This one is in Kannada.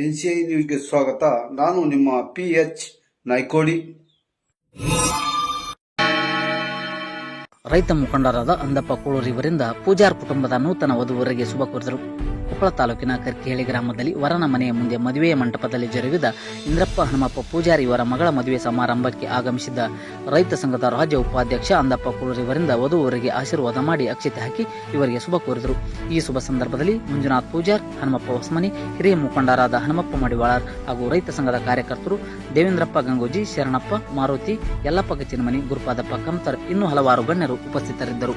ಎನ್ ಸಿ ಐ ನ್ಯೂಸ್ಗೆ ಸ್ವಾಗತ. ನಾನು ನಿಮ್ಮ ಪಿ ಎಚ್ ನಾಯ್ಕೋಡಿ. ರೈತ ಮುಖಂಡರಾದ ಅಂದಪ್ಪ ಕೋಳೂರಿವರಿಂದ ಪೂಜಾರ್ ಕುಟುಂಬದ ನೂತನ ವಧುವರಿಗೆ ಶುಭ ಕೋರಿದರು. ಕೊಪ್ಪಳ ತಾಲೂಕಿನ ಕರ್ಕಿಹಳ್ಳಿ ಗ್ರಾಮದಲ್ಲಿ ವರನ ಮನೆಯ ಮುಂದೆ ಮದುವೆಯ ಮಂಟಪದಲ್ಲಿ ಜರುಗಿದ ಇಂದ್ರಪ್ಪ ಹನುಮಪ್ಪ ಪೂಜಾರಿ ಇವರ ಮಗಳ ಮದುವೆ ಸಮಾರಂಭಕ್ಕೆ ಆಗಮಿಸಿದ್ದ ರೈತ ಸಂಘದ ರಾಜ್ಯ ಉಪಾಧ್ಯಕ್ಷ ಅಂದಪ್ಪ ಕುಳೂರಿವರಿಂದ ವಧುವರಿಗೆ ಆಶೀರ್ವಾದ ಮಾಡಿ ಅಕ್ಷತೆ ಹಾಕಿ ಇವರಿಗೆ ಶುಭ ಕೋರಿದರು. ಈ ಶುಭ ಸಂದರ್ಭದಲ್ಲಿ ಮಂಜುನಾಥ್ ಪೂಜಾರ್, ಹನುಮಪ್ಪ ಹೊಸಮನಿ, ಹಿರಿಯ ಮುಖಂಡರಾದ ಹನುಮಪ್ಪ ಮಡಿವಾಳರ್ ಹಾಗೂ ರೈತ ಸಂಘದ ಕಾರ್ಯಕರ್ತರು ದೇವೇಂದ್ರಪ್ಪ ಗಂಗೋಜಿ, ಶರಣಪ್ಪ ಮಾರುತಿ, ಯಲ್ಲಪ್ಪ ಗಚ್ಚಿನಮನಿ, ಗುರುಪಾದಪ್ಪ ಕಮ್ತರ್ ಇನ್ನೂ ಹಲವಾರು ಗಣ್ಯರು ಉಪಸ್ಥಿತರಿದ್ದರು.